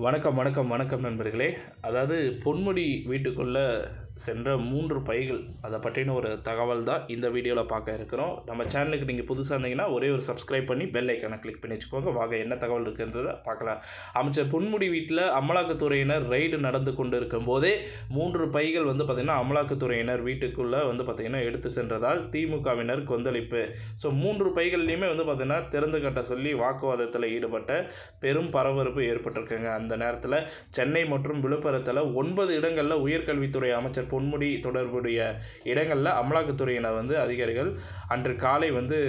வணக்கம் வணக்கம் வணக்கம் நண்பர்களே. அதாவது பொன்முடி வீட்டுக்குள்ளே சென்ற மூன்று பைகள். அதை பற்றின ஒரு தகவல் தான் இந்த வீடியோவில் பார்க்க இருக்கிறோம். நம்ம சேனலுக்கு நீங்கள் புதுசாக இருந்தீங்கன்னா ஒரே ஒரு சப்ஸ்கிரைப் பண்ணி பெல் ஐக்கானை கிளிக் பண்ணி வச்சுக்கோங்க. வாங்க என்ன தகவல் இருக்குன்றதை பார்க்கலாம். அமைச்சர் பொன்முடி வீட்டில் அமலாக்கத்துறையினர் ரெய்டு நடந்து கொண்டு இருக்கும் போதே மூன்று பைகள் வந்து பார்த்திங்கன்னா அமலாக்கத்துறையினர் வீட்டுக்குள்ளே வந்து பார்த்திங்கன்னா எடுத்து சென்றதால் திமுகவினர் கொந்தளிப்பு. ஸோ மூன்று பைகள்லையுமே வந்து பார்த்திங்கன்னா திறந்து கட்ட சொல்லி வாக்குவாதத்தில் ஈடுபட்ட பெரும் பரபரப்பு ஏற்பட்டிருக்குங்க. அந்த நேரத்தில் சென்னை மற்றும் விழுப்புரத்தில் ஒன்பது இடங்களில் உயர்கல்வித்துறை அமைச்சர் பொன்முடி தொடர்புடைய இடங்களில் அமலாக்கத்துறையினர் வந்து அதிகாரிகள் அன்று காலை வந்து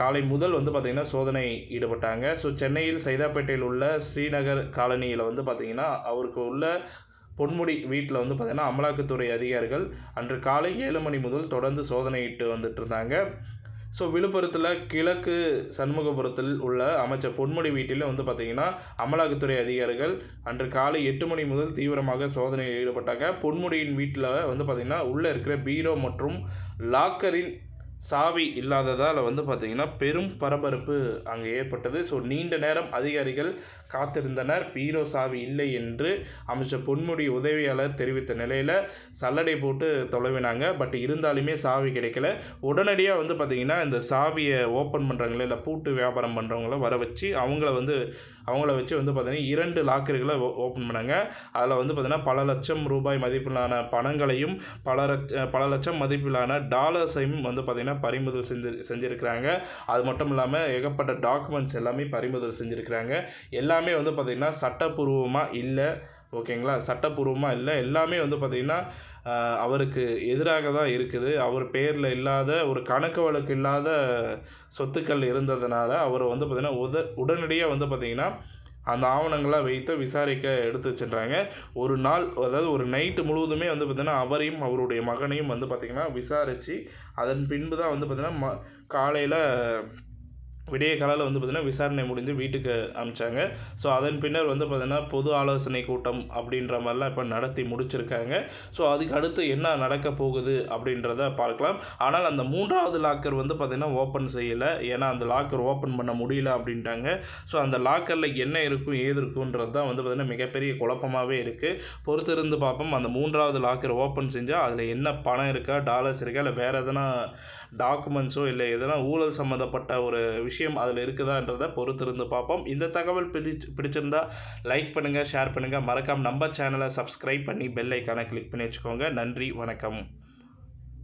காலை முதல் வந்து பார்த்திங்கன்னா சோதனை ஈடுபட்டாங்க. ஸோ சென்னையில் சைதாப்பேட்டையில் உள்ள ஸ்ரீநகர் காலனியில் வந்து பார்த்திங்கன்னா அவருக்கு உள்ள பொன்முடி வீட்டில் வந்து பார்த்திங்கன்னா அமலாக்கத்துறை அதிகாரிகள் அன்று காலை ஏழு மணி முதல் தொடர்ந்து சோதனையிட்டு வந்துட்டு இருந்தாங்க. ஸோ விழுப்புரத்தில் கிழக்கு சண்முகபுரத்தில் உள்ள அமைச்சர் பொன்முடி வீட்டில் வந்து பார்த்திங்கன்னா அமலாக்கத்துறை அதிகாரிகள் அன்று காலை எட்டு மணி முதல் தீவிரமாக சோதனையில் ஈடுபட்டாங்க. பொன்முடியின் வீட்டில் வந்து பார்த்திங்கன்னா உள்ளே இருக்கிற பீரோ மற்றும் லாக்கரின் சாவி இல்லாததால் வந்து பார்த்திங்கன்னா பெரும் பரபரப்பு அங்கே ஏற்பட்டது. ஸோ நீண்ட நேரம் அதிகாரிகள் காத்திருந்தனர். பீரோ சாவி இல்லை என்று அமைச்சர் பொன்முடி உதவியாளர் தெரிவித்த நிலையில் சல்லடை போட்டு தொலைவினாங்க. பட் இருந்தாலுமே சாவி கிடைக்கல. உடனடியாக வந்து பார்த்திங்கன்னா இந்த சாவியை ஓப்பன் பண்ணுறவங்கள இல்லை பூட்டு வியாபாரம் பண்ணுறவங்கள வர வச்சு அவங்கள வந்து அவங்கள வச்சு வந்து பார்த்திங்கன்னா இரண்டு லாக்கர்களை ஓப்பன் பண்ணாங்க. அதில் வந்து பார்த்திங்கன்னா பல லட்சம் ரூபாய் மதிப்பிலான பணங்களையும் பல பல லட்சம் மதிப்பிலான டாலர்ஸையும் வந்து பார்த்திங்கன்னா பறிமுதல் செஞ்சு செஞ்சுருக்கிறாங்க. அது மட்டும் இல்லாமல் ஏகப்பட்ட டாக்குமெண்ட்ஸ் எல்லாமே பறிமுதல் செஞ்சுருக்கிறாங்க. எல்லாமே வந்து பார்த்திங்கன்னா சட்டப்பூர்வமாக இல்லை ஓகேங்களா? சட்டப்பூர்வமாக இல்லை. எல்லாமே வந்து பார்த்திங்கன்னா அவருக்கு எதிராக தான் இருக்குது. அவர் பேரில் இல்லாத ஒரு கணக்கு வழக்கு இல்லாத சொத்துக்கள் இருந்ததுனால அவர் வந்து பார்த்திங்கன்னா உத உடனடியாக வந்து பார்த்திங்கன்னா அந்த ஆவணங்களை வைத்து விசாரிக்க எடுத்து சென்றாங்க ஒரு நாள் அதாவது ஒரு நைட்டு முழுவதுமே வந்து பார்த்திங்கன்னா அவரையும் அவருடைய மகனையும் வந்து பார்த்திங்கன்னா விசாரித்து அதன் பின்பு தான் வந்து பார்த்திங்கன்னா ம காலையில் விடிய காலையில் வந்து பார்த்திங்கன்னா விசாரணை முடிஞ்சு வீட்டுக்கு அனுப்பிச்சாங்க ஸோ அதன் பின்னர் வந்து பார்த்திங்கன்னா பொது ஆலோசனை கூட்டம் அப்படின்ற மாதிரிலாம் இப்போ நடத்தி முடிச்சிருக்காங்க. ஸோ அதுக்கு அடுத்து என்ன நடக்க போகுது அப்படின்றத பார்க்கலாம். ஆனால் அந்த மூன்றாவது லாக்கர் வந்து பார்த்திங்கன்னா ஓப்பன் செய்யலை. ஏன்னா அந்த லாக்கர் ஓப்பன் பண்ண முடியல அப்படின்ட்டாங்க. ஸோ அந்த லாக்கரில் என்ன இருக்கும் ஏது இருக்குன்றது தான் வந்து பார்த்திங்கன்னா மிகப்பெரிய குழப்பமாகவே இருக்குது பொறுத்திருந்து பார்ப்போம். அந்த மூன்றாவது லாக்கர் ஓப்பன் செஞ்சால் அதில் என்ன பணம் இருக்கா டாலர்ஸ் இருக்கா இல்லை வேறு எதனா டாக்குமெண்ட்ஸோ இல்லை எதனா ஊழல் சம்மந்தப்பட்ட ஒரு விஷயம் அதில் இருக்குதான்றதை பொறுத்திருந்து பார்ப்போம். இந்த தகவல் பிடிச்சு பிடிச்சிருந்தா லைக் பண்ணுங்கள் ஷேர் பண்ணுங்கள் மறக்காமல் நம்ம சேனலை சப்ஸ்கிரைப் பண்ணி பெல் ஐக்கானை கிளிக் பண்ணி வச்சுக்கோங்க. நன்றி வணக்கம்.